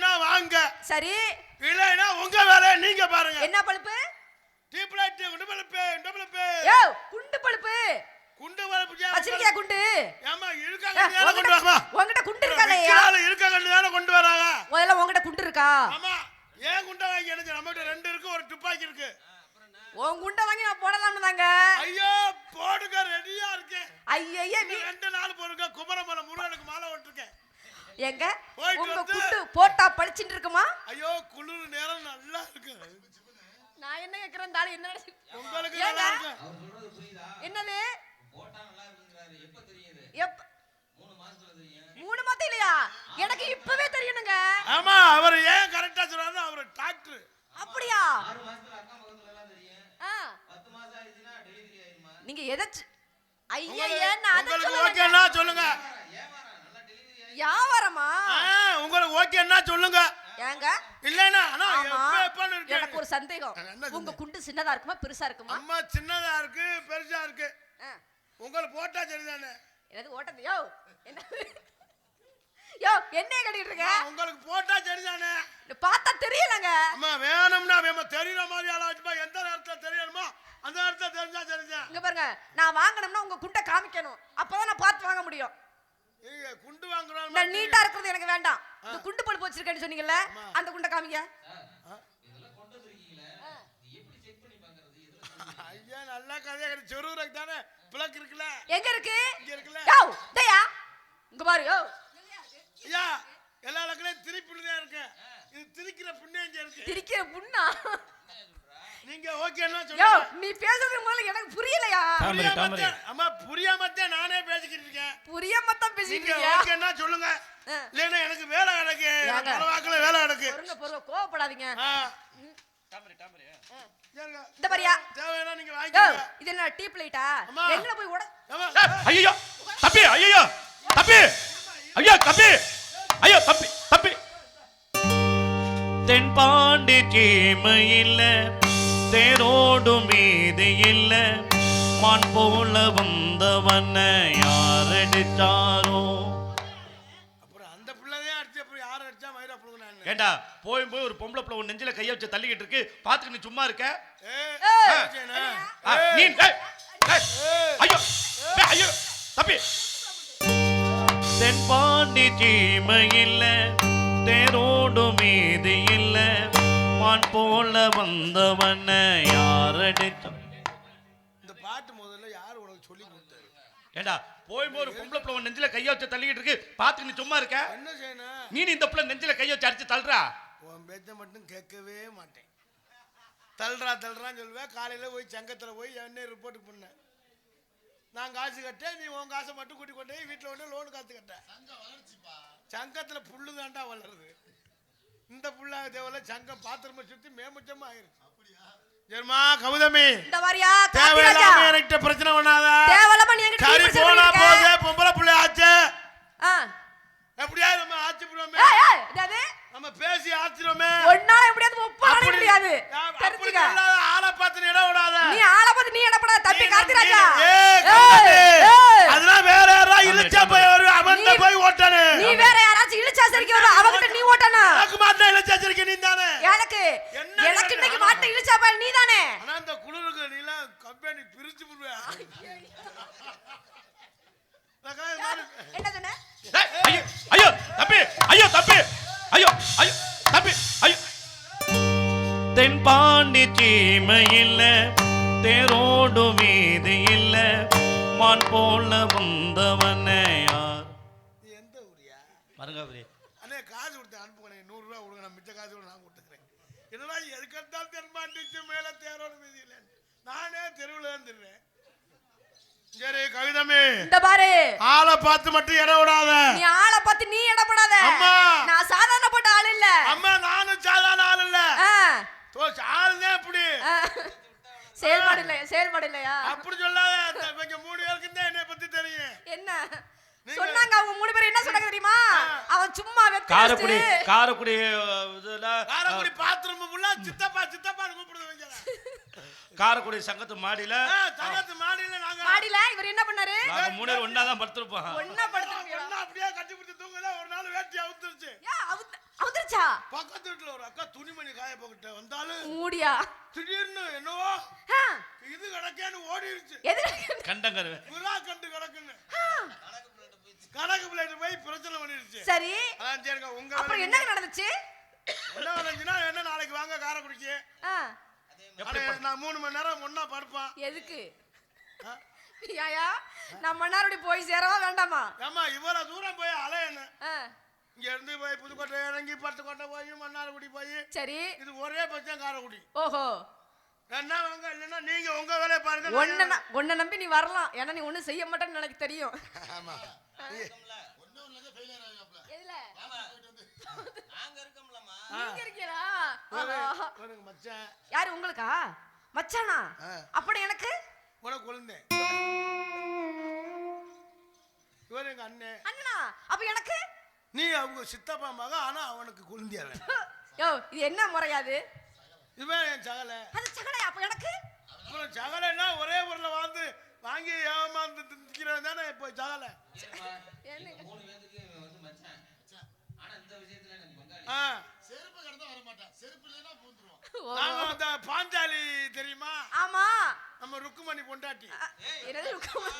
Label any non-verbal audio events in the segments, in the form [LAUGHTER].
தேவைன்னா வாங்க. சரி. இல்லைன்னா உங்க வேலையை நீங்க பாருங்க. என்ன பழுப்பு? டீப் லைட் குண்டு பல்பு குண்டு பல்பு யோ குண்டு பழுப்பு. குண்டு பல்பு வச்சிருக்கியா குண்டு? ஏமா இருக்காங்க தானே கொண்டு வாமா உங்ககிட்ட குண்டு இருக்காதையா விக்கிறாள் இருக்காங்க தானே கொண்டு வராங்க. முதல்ல உங்ககிட்ட குண்டு இருக்கா? ஆமா. ஏன் குண்டை வாங்கி எனக்கு நம்மகிட்ட ரெண்டு இருக்கு ஒரு துப்பாக்கி இருக்கு. உன் குண்டை வாங்கி நான் போடலாம்னு தாங்க. ஐயோ போடுங்க ரெடியா இருக்கு இன்னும் ரெண்டு நாள் போடுங்க. குமரமலை முருகனுக்கு மாலை எங்க உங்க குண்டு போட்டா பளிச்சுட்டு இருக்குமா? ஐயோ குளிர் நேரம் நல்லா இருக்கு. நான் என்ன கேக்குறேன் தாலி என்ன என்னது? மூணு மாத்தம் இல்லையா? எனக்கு இப்பவே தெரியணுங்க. ஆமா அவர் ஏன் கரெக்டா சொல்றாரு அவர் டாக்டர். அப்படியா? நீங்க எதாச்சு ஐயா உங்களுக்கு நான் சொல்லுங்க. வியாபாரமா? உங்களுக்கு ஓகேன்னா சொல்லுங்க. ஏங்க? எப்பன்னு எனக்கு ஒரு சந்தேகம்? உங்க குண்டு சின்னதா இருக்குமா பெருசா இருக்குமா? அம்மா சின்னதா இருக்கு பெருசா இருக்கு. உங்களுக்கு போட்டா சரிதானே? என்னது ஓட்டது யோ என்ன? யோ என்ன கட்டிட்டு இருக்க? உங்களுக்கு போட்டா சரிதானே? பார்த்தா தெரியலங்க. அம்மா வேணும்னா வேமா தெரியுற மாதிரி ஆளாச்சுமா எந்த நேரத்துல தெரியணுமோ அந்த நேரத்துல தெரிஞ்சா தெரிஞ்சா இங்க பாருங்க நான் வாங்கணும்னா உங்க குண்டை காமிக்கணும். அப்பதான் நான் பார்த்து வாங்க முடியும். குண்டு வாங்குறோம் நீட்டா இருக்கிறது எனக்கு வேண்டாம். இந்த குண்டு பழுப்பு வச்சிருக்கேன்னு சொன்னீங்கல்ல அந்த குண்டை காமிங்க. இதெல்லாம் கொண்டு வந்திருக்கீங்களே? இது எப்படி செக் பண்ணி பாக்குறது எதுல ஐயா நல்லா கதையா தானே பிளக் இருக்குல்ல? எங்க இருக்கு? இங்க இருக்குல்ல? யோ டேயா இங்க பாரு யோ ஐயா எல்லா திரிப்புள்ளதா இருக்கு. இது திரிக்கிற புண்ணே இங்க இருக்கு. திரிக்கிற புண்ணா? நீங்க ஓகேன்னா யோ சொல்லுங்க நீ பேசுறது முதல்ல எனக்கு புரியலையா? புரியாமத்தான் அம்மா புரியாமத்தான் நானே பேசிக்கிட்டு இருக்கேன். புரியாம தான் பேசிட்டு நீங்க இருக்கியா ஓகேன்னா சொல்லுங்க. ஆ. இல்லைன்னா எனக்கு வேலை கிடக்கு. ஏங்க? பரவாக்கல வேலை கிடக்கு. பொறுங்க பொறுங்க கோவப்படாதீங்க. ஆ. இந்த பாரியா. தேவைன்னா நீங்க யோ வாங்கிக்கோங்க. இது என்ன டீப் லைட்டா அம்மா. எங்கன போய் உட ஆமா. ஐயோ தப்பி ஐயோ தப்பி ஐயோ தப்பி ஐயோ தப்பி தப்பி தென்பாண்டி சீமையில் தேரோடு மீது இல்ல. மான் போல வந்தவன யாரடிச்சாரோ? அப்புறம் அந்த பிள்ளைதான் அடிச்சு அப்புறம் யார் அடிச்சா மயிரா புடுங்க நான் ஏண்டா போய் போய் ஒரு பொம்பளை பிள்ளை உன் நெஞ்சில கைய வச்சு தள்ளிக்கிட்டு இருக்கு. பாத்துக்கு நீ சும்மா இருக்க? நீ ஐயோ ஐயோ தப்பி தென்பாண்டி சீமையில் தேரோடு மீது இல்ல. மான் போல வந்தவன யாரடிச்சா இந்த பாட்டு முதல்ல யார் உனக்கு சொல்லி கொடுத்தாரு? ஏண்டா போய் போய் ஒரு பொம்பளை பிள்ளை உன் நெஞ்சில கைய வச்சு தள்ளிக்கிட்டு இருக்கு. பாத்துக்கு நீ சும்மா இருக்க. என்ன செய்யணும் நீ இந்த பிள்ளை நெஞ்சில கைய வச்சு அடிச்சு தள்ளுறா? உன் பேச்ச மட்டும் கேட்கவே மாட்டேன். தள்ளுறா தள்ளுறான்னு சொல்லுவேன் காலையில போய் சங்கத்துல போய் என்ன ரிப்போர்ட் பண்ணேன். நான் காசு கட்டேன் நீ உன் காசை மட்டும் கூட்டி கொண்டு போய் வீட்டில் கொண்டு லோன் காசு கட்டேன் சங்கத்துல புல்லு தாண்டா வளருது. இந்த புல்லாக தேவையில்ல சங்கம் பாத்திரமா சுத்தி மேமுச்சமா ஆயிருச்சு சரிம்மா கௌதமி இந்த மாதிரியா தேவையில்லாம என்கிட்ட பிரச்சனை பண்ணாத தேவலமா நீ என்கிட்ட சரி டீப் பிரச்சனை போனா. போதே பொம்பளை பிள்ளை ஆச்சு. ஆ. எப்படியா நம்ம ஆச்சு ஏய் என்னது? நம்ம பேசி ஆச்சிரோமே ஒன்னால எப்படியாவது ஒப்பாட முடியாது. தெரிஞ்சுக்க. ஆளை பார்த்து இடம் விடாத. நீ ஆள பார்த்து நீ இடப்படாத தப்பி நீ- சீமையில் தேரோடு மீது இல்ல மான் போல வந்தவன யார் எந்த ஊரியா? மருங்காபுரி அண்ணே, காசு கொடுத்து அனுப்புங்க, நூறு ரூபா கொடுங்க, நான் மிச்ச காசு கூட நான் கொடுத்துக்கிறேன். என்னடா எதுக்கெடுத்தாலும் தென்பாண்டிச்சு மேல தேரோட மீதி இல்லைன்னு. நானே தெருவுல வந்துடுறேன் சரி கவிதமே இந்த பாரு ஆளை பார்த்து மட்டும் இடம் விடாத நீ ஆள பார்த்து நீ இடப்படாத அம்மா. நான் சாதாரணப்பட்ட ஆள் இல்ல அம்மா நானும் சாதாரண ஆள் இல்ல ஆ, தோ ஆளுதான் இப்படி. செயல்பாடு இல்லையா செயல்பாடு இல்லையா அப்படி சொல்லாத இவங்க மூணு பேருக்கு தான் என்னை பத்தி தெரியும். என்ன? சொன்னாங்க அவங்க மூணு பேரும் என்ன சொன்னாங்க தெரியுமா? அவன் சும்மா காரக்குடி காரக்குடி இதுல காரைக்குடி பாத்ரூம் ஃபுல்லா சித்தப்பா சித்தப்பான்னு கூப்பிடுவாங்க காரக்குடி சங்கத்து மாடியில தங்கத்து மாடியில நாங்க மாடியில இவர் என்ன பண்ணாரு? நாங்க மூணு பேரும் ஒண்ணா தான் படுத்திருப்போம். ஒன்னா படுத்துருக்கீங்க ஒண்ணா அப்படியே கட்டி பிடிச்சி தூங்கல ஒரு நாள் வேட்டி அவுத்துருச்சு அவுத்துருச்சா பக்கத்து வீட்டுல ஒரு அக்கா துணிமணி காய போக்கிட்ட வந்தாலும் மூடியா? திடீர்னு என்னவோ இது கிடக்கேன்னு ஓடிடுச்சு எது கண்டங்கரு விழா கண்டு கிடக்குன்னு. கணக்கு பிள்ளைட்டு போய் பிரச்சனை பண்ணிடுச்சு சரி. அதான் சரிங்க உங்க அப்புறம் என்ன நடந்துச்சு? என்ன நடந்துச்சுன்னா என்ன நாளைக்கு வாங்க காரைக்குடிக்கு நான் மூணு மணி நேரம் ஒண்ணா படுப்பேன். எதுக்கு? யாயா நான் மன்னார்குடி போய் சேரவா வேண்டாமா? ஏம்மா இவ்வளவு தூரம் போய் ஆ, இங்க இருந்து போய் புதுக்கோட்டை இறங்கி பட்டுக்கோட்டை போய் மன்னார்குடி போய் சரி. இது ஒரே பட்சம் காரைக்குடி. ஓஹோ. என்ன வாங்க இல்லைன்னா நீங்க உங்க வேலையை பாருங்க ஒன்ன உன்னை நம்பி நீ வரலாம். ஏன்னா நீ ஒண்ணும் செய்ய மாட்டேன்னு எனக்கு தெரியும். ஆமா. எதுல? நாங்க இருக்கோம்லம்மா. நீங்க. ஒரு மச்சான். யாரு உங்களுக்கா? மச்சானா. அப்படி எனக்கு? உனக்கு குழந்தை இவர் எங்க அண்ணன் அண்ணனா அப்ப எனக்கு? நீ அவங்க சித்தப்பா மக ஆனா அவனுக்கு குழந்தையால யோ இது என்ன முறையாது இவன் என் சகலை. அது சகலை அப்ப எனக்கு? அப்புறம் சகலைன்னா ஒரே பொருளை வாழ்ந்து வாங்கி ஏமாந்து திக்கிறவன் தானே இப்போ சகலை. ஏம்மா, என்ன? எங்க மூணு பேத்துக்கு இவன் வந்து மச்சான். ஆனா இந்த விஷயத்துல எனக்கு பங்காளி. ஆ. செருப்பு கிடந்தா வர மாட்டான் செருப்பு இல்லைன்னா பூந்துருவான். நாங்க அந்த பாஞ்சாலி தெரியுமா? நம்ம ருக்குமணி பொண்டாட்டி. என்னது ருக்குமணி?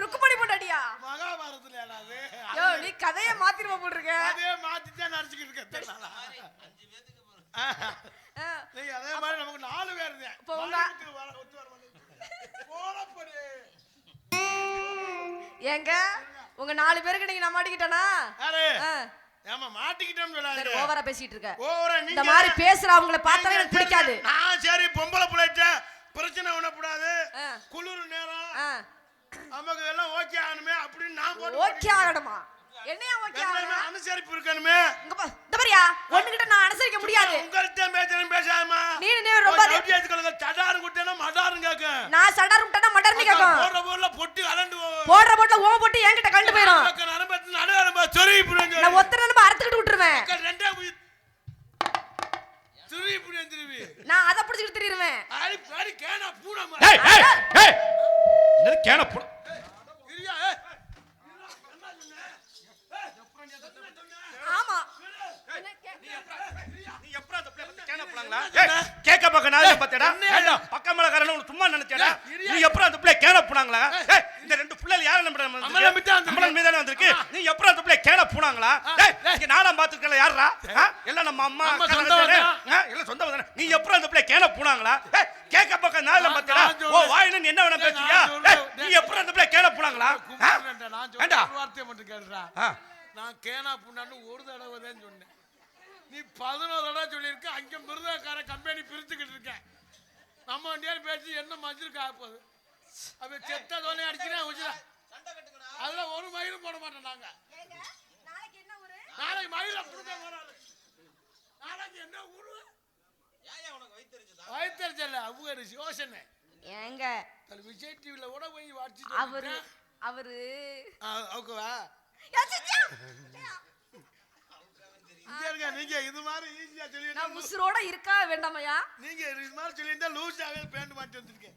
ருக்குமணி பொண்டாட்டியா? மகாபாரதத்துல ஏடாது யோ நீ கதைய மாத்திருவ போட்டிருக்க? அதே இருக்க அஞ்சு பேத்துக்கு போறோம். ஆ, நீங்க அதே மாதிரி நமக்கு நாலு பேர் இருந்தேன் இப்போ. ஏங்க உங்க நாலு பேருக்கு நீங்க நான் மாட்டிக்கிட்டேனா ஏமா மாட்டிக்கிட்டோம்னு சொல்லாதீங்க. ஓவரா பேசிட்டு இருக்க. ஓவரா இந்த மாதிரி பேசுறவங்கள பார்த்தாலே எனக்கு பிடிக்காது. நான் சரி பொம்பளை பிரச்சனை ஆ. குளிர் நேரம். நமக்கு எல்லாம் ஓகே ஆகணுமே அப்படின்னு நான் போட்டு ஓகே ஆகணுமா? என்னையா ஓகே ஆகணும்? அனுசரிப்பு இருக்கணுமே. இங்க பா இந்த பாரியா? ஒண்ணுகிட்ட நான் அனுசரிக்க முடியாது. உங்கள்கிட்ட பேசணும் பேசாம நீ நீ ரொம்ப சடாரும் குட்டேன்னா மடாரும் கேட்க நான் சடர் விட்டா மடர்னு கேட்கும். போடுற போர்ல பொட்டி அலண்டு போடுற போட்டுல ஓ போட்டு என்கிட்ட கண்டு போயிடும். நரம்பத்து நடு நரம்பா புரிஞ்சு நான் நம்ம அறுத்துக்கிட்டு விட்டுருவேன். பாடி கேனா பூனை ஆமா நீ எப்பறம் அந்த பிள்ளை பத்தி கேன புடாங்களா ஏய் கேக்க பக்க நாளே பாத்தடா ஏண்டா பக்க மேலக்காரன உனக்கு சும்மா நினைச்சடா நீ எப்பறம் அந்த பிள்ளை கேன புடாங்களா ஏய். இந்த ரெண்டு பிள்ளைல யார நம்பித்தான் வந்திருக்கு. அம்மன் மீதானே வந்திருக்கு. நீ எப்பறம் அந்த பிள்ளை கேன புடாங்களா ஏய் இங்க நாலாம் பாத்துக்கல யாரா எல்லாம் நம்ம அம்மா நம்ம எல்லாம் சொந்தம் தானே. நீ எப்பறம் அந்த பிள்ளை கேன புடாங்களா ஏய் கேக்க பக்க நாளே நான் நான் ஓ நீ என்ன வேணா நான். ஏய் நீ எப்பறம் அந்த பிள்ளை கேன நான் மட்டும். ஆ. நான் கேனா புண்ணான்னு ஒரு தடவை தான் சொன்னேன். நீ பதினோரு தடவை சொல்லியிருக்க அங்க மிருதக்கார கம்பெனி பிரிச்சுக்கிட்டு இருக்கேன். நம்ம வண்டியால் பேசி என்ன மஞ்சள் காப்பது அவன் செத்த தோலை அடிக்கிறேன் வச்சுடா அதுல ஒரு மயிலும் போட மாட்டோம் நாங்க. நாளைக்கு என்ன ஊரு? நாளைக்கு மயில புடுங்க வராது நாளைக்கு என்ன ஊரு? வயிற்றுச்சல்ல அவங்க யோசனை. ஏங்க. விஜய் டிவில கூட போய் வாட்சி அவரு அவரு. ஓகேவா இருக்க நீங்க இது மாதிரி ஈஸியா நான் சொல்லிட்டு உசுரோட இருக்கா வேண்டாமையா? நீங்க இது மாதிரி சொல்லியிருந்தா லூஸாவே பேண்ட் மாட்டி வந்திருக்கேன்.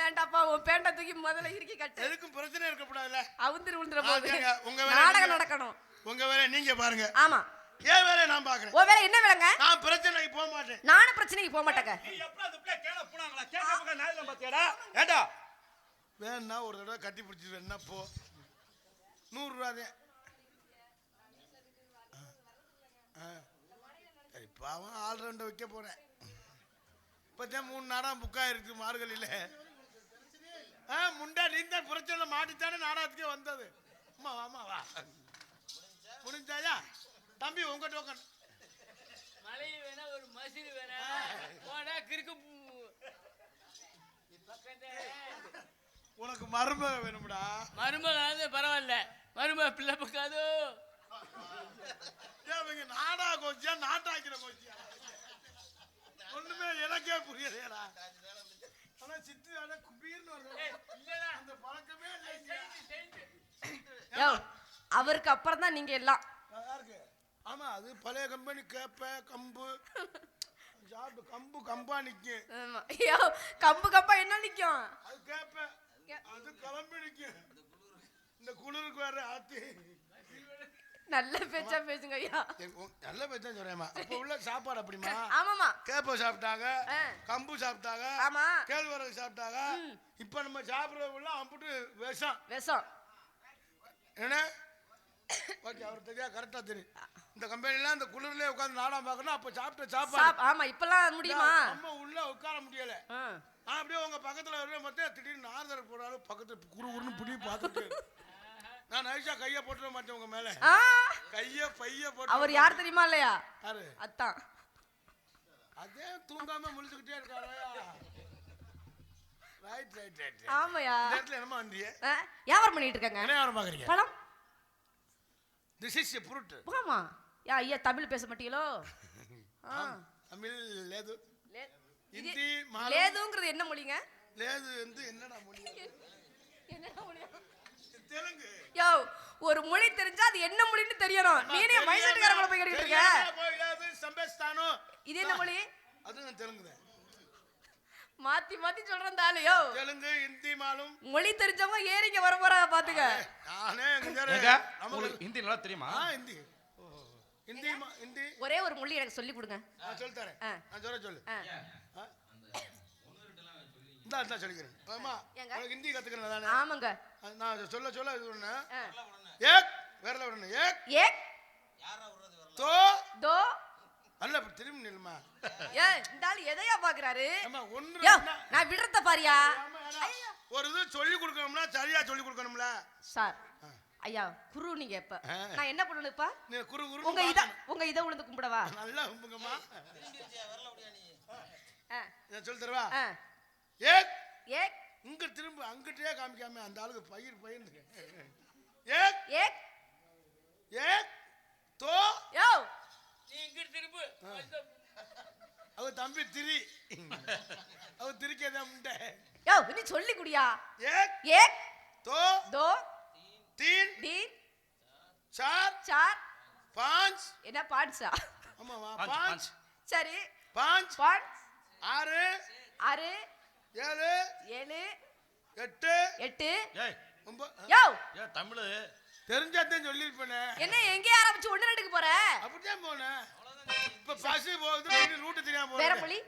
வேண்டாப்பா உன் பேண்டை தூக்கி முதல்ல இறுக்கி கட்டு. எதுக்கும் பிரச்சனை இருக்கக்கூடாதுல்ல? அவுந்துரு விழுந்துற போது உங்க வேலை நாடகம் நடக்கணும். உங்க வேலையை நீங்க பாருங்க. ஆமா. ஏன் வேலையை நான் பாக்குறேன். உன் வேலை என்ன வேலைங்க? நான் பிரச்சனைக்கு போக மாட்டேன். நானும் பிரச்சனைக்கு போக மாட்டேங்க. நீ எப்பறம் அந்த பிள்ளை கேன புடாங்களா கேக்க பக்க நாளே பாத்தியாடா? ஏண்டா? வேணா ஒரு தடவை கட்டி பிடிச்சிட்டு வேணா போ? நூறு ரூபாதே சரி பாவம் ஆள் ரெண்டு வைக்க போறேன். இப்பதான் மூணு நாடகம் புக் ஆயிருக்கு மார்கழியில. ஆ முண்டா நீ தான் பிரச்சனை மாட்டித்தானே நாடகத்துக்கே வந்தது. அம்மா வாமா வா. முடிஞ்சாயா? தம்பி உங்க டோக்கன் மலை வேணா ஒரு மசிறு வேணா. போடா கிறுக்கு. உனக்கு மருமக வேணும்டா. மருமகாவது பரவாயில்ல. மருமக பிள்ளை பக்காதோ இவங்க நாடா கோச்சியா நாட்டாக்கிற கோச்சியா? ஒண்ணுமே எனக்கே புரியலையடா. ஆனா சித்து ஆனா குபீர்னு வருது அந்த பழக்கமே இல்லைங்க யோ அவருக்கு அப்புறம் தான் நீங்க எல்லாம். ஆமா அது பழைய கம்பெனி கேப்ப கம்பு. சாப்பிட்டு கம்பு கம்பா நிக்கும். கம்பு கம்பா என்ன நிக்கும்? அது கேப்ப அது கிளம்பி நிக்கும். இந்த குளிருக்கு வேற ஆத்தி. நல்ல பேச்சா பேசுங்க ஐயா நல்ல பேச்சா சொல்றேம்மா. அப்ப உள்ள சாப்பாடு அப்படிமா [LAUGHS] ஆமாமா கேப்ப சாப்பிட்டாங்க. கம்பு சாப்பிட்டாங்க ஆமா. கேழ்வரகு சாப்பிட்டாங்க. இப்ப நம்ம சாப்பிடுறதுல அம்புட்டு விஷம். விஷம். என்ன? ஓகே அவர் தெரியா கரெக்டா தெரியும். இந்த கம்பெனிலாம் இந்த குளிர்லயே உட்காந்து நாடகம் பார்க்கணும் அப்ப சாப்பிட்ட சாப்பாடு. சாப் ஆமா இப்பெல்லாம் முடியுமா? நம்ம உள்ள உட்கார முடியல. அப்படியே உங்க பக்கத்துல வருவேன் பார்த்தா திடீர்னு நாரதர் போறாரு பக்கத்துல குறு குறுன்னு பிடி பார்த்துட்டு. நான் நைஸா கைய போட்டுற மாட்டேன் உங்க மேல. கைய பைய போட்டு அவர் யார் தெரியுமா இல்லையா? யாரு? அத்தான் அதே தூங்காம முழிச்சுக்கிட்டே இருக்காரு? ரைட் ரைட் ரைட் ஆமாயா. இந்த இடத்துல என்னமா வந்தியே? வியாபாரம் பண்ணிட்டு இருக்காங்க? என்ன வியாபாரம் பாக்குறீங்க பழம். திஸ் இஸ் எ ஃப்ரூட் ஆமா. யா ஐயா தமிழ் பேச மாட்டீங்களோ. தமிழ் லேது. ஹிந்தி லேதுங்கிறது என்ன மொழிங்க? லேது வந்து என்னடா மொழி [LAUGHS] என்ன மொழி யோ ஒரு மொழி தெரிஞ்சா அது என்ன மொழின்னு தெரியணும். நீனே மைசூட்டுக்காரங்களை போய் கேட்டுட்டு இருக்க. இது என்ன மொழி? அது நான் தெலுங்கு மாத்தி மாத்தி சொல்றேன் தாலையோ தெலுங்கு ஹிந்தி மாலும். மொழி தெரிஞ்சவங்க ஏறிங்க வர போறா பாத்துக்க. நானே ஹிந்தி நல்லா தெரியுமா? ஹிந்தி. ஹிந்தி ஹிந்தி. ஒரே ஒரு மொழி எனக்கு சொல்லி கொடுங்க. நான் சொல்லி தரேன். நான் சொல்ல. சொல்லு? இந்தா இந்தா சொல்லிக்கிறேன். ஆமா? உனக்கு ஹிந்தி கத்துக்கிறேன் தானே? ஆமாங்க. நான் சொல்ல சொல்ல இது ஒண்ணு. ஏக் விரல விடணும். ஏக். ஏக். தோ. தோ. அல்ல திரும்பி நில்லுமா? ஏ இந்த ஆள் எதையா பாக்குறாரு? நான் விடுறத பாரியா? ஒரு இது சொல்லி கொடுக்கணும்னா சரியா சொல்லி கொடுக்கணும்ல? சார் ஐயா குரு நீங்க இப்ப. நான் என்ன பண்ணணும் இப்ப? நீ குறு குறு உங்க இத உங்க இத உளுந்து கும்பிடவா? நல்லா கும்புங்கம்மா ஆ, நான் சொல்லி தரவா. ஏக். ஏக். இங்க திரும்ப அங்கிட்டே காமிக்காம அந்த ஆளுக்கு பயிர் பயிர் ஏக். ஏக். ஏக். தோ. யோ. நீ இங்க திரும்ப. அவ தம்பி திரி. அவ திரிக்கதா முண்டை. யோ நீ சொல்லி குடியா. ஏக். ஏக். தோ. தோ. தீன். தீன். சார். சார். பாஞ்ச். என்ன பாஞ்சா ஆமாவா பாஞ்ச். சரி. பாஞ்ச். பாஞ்ச். ஆறு. ஆறு. ஏழு ஏழு எட்டு எட்டு. யோ. ஏன் தமிழ். தெரிஞ்சாதான் சொல்லியிருப்பேனே. என்ன எங்கே ஆரம்பிச்சு ஒண்ணு ரெண்டுக்கு போற? அப்படித்தான் போனேன். இப்ப பஸ் போகுது ரூட்டு தெரியாம வேற மொழி?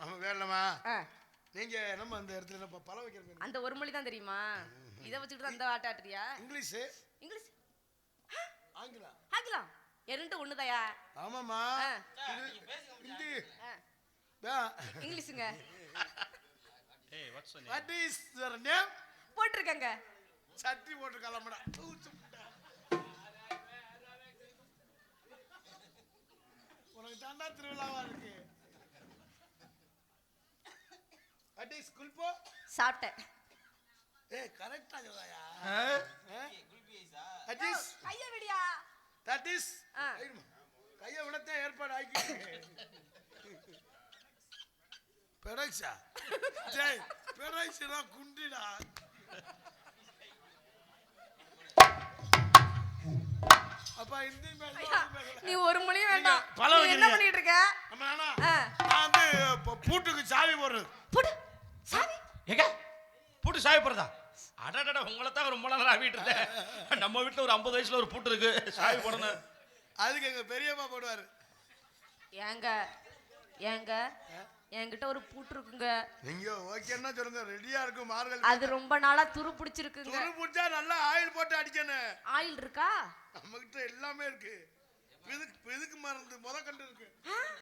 ஆமா வேறலமா ஆ, நீங்க நம்ம அந்த இடத்துல நம்ம பழம் வைக்கிறது அந்த ஒரு மொழி தான் தெரியுமா? இத வச்சுக்கிட்டு தான் அந்த ஆட்ட ஆட்டுறியா? இங்கிலீஷ். இங்கிலீஷ்? ஆங்கிலம். ஆக்கலாம் இரண்டு ஒண்ணுதாயா? ஆமாமா. இது ஏய் what's what is your name போட்டிருக்கங்க. சட்டி போட்டு கிளம்புடா. உனக்கு தாண்டா திருவிழாவா இருக்கு. அடி ஸ்கூல் போ. சாப்பிட்டேன். ஏய் கரெக்டா சொல்றாயா? ஆ? அடிஸ் கைய விடியா. That is. கையை விடத்தான் ஏற்பாடு ஆக்கி பெடைக்ஸா ஜெய் பெடைக்ஸா குண்டிடா? அப்பா இந்த மேல ஐயா, நீ ஒரு மொழியும் வேண்டாம். நீ என்ன. பண்ணிட்டு இருக்க? நம்ம நானா? வந்து பூட்டுக்கு சாவி போடுறது. போடு. சாவி. ஏங்க பூட்டு சாவி போறதா அடடட உங்களை தான் ரொம்ப நாள் ஆகிட்டு இருந்தேன் நம்ம வீட்டுல ஒரு ஐம்பது வயசுல ஒரு பூட்டு இருக்கு. சாவி போடணும். அதுக்கு எங்க பெரியப்பா போடுவாரு. ஏங்க ஏங்க என்கிட்ட ஒரு பூட்டு இருக்குங்க. நீங்க ஓகேன்னா சொல்லுங்க. ரெடியா இருக்கும் மார்கள் அது ரொம்ப நாளா துரு பிடிச்சிருக்குங்க. துரு பிடிச்சா நல்லா ஆயில் போட்டு அடிக்கணும். ஆயில் இருக்கா? நம்ம கிட்ட எல்லாமே இருக்கு. பிதுக்கு பிதுக்கு மருந்து முத கண்டு இருக்கு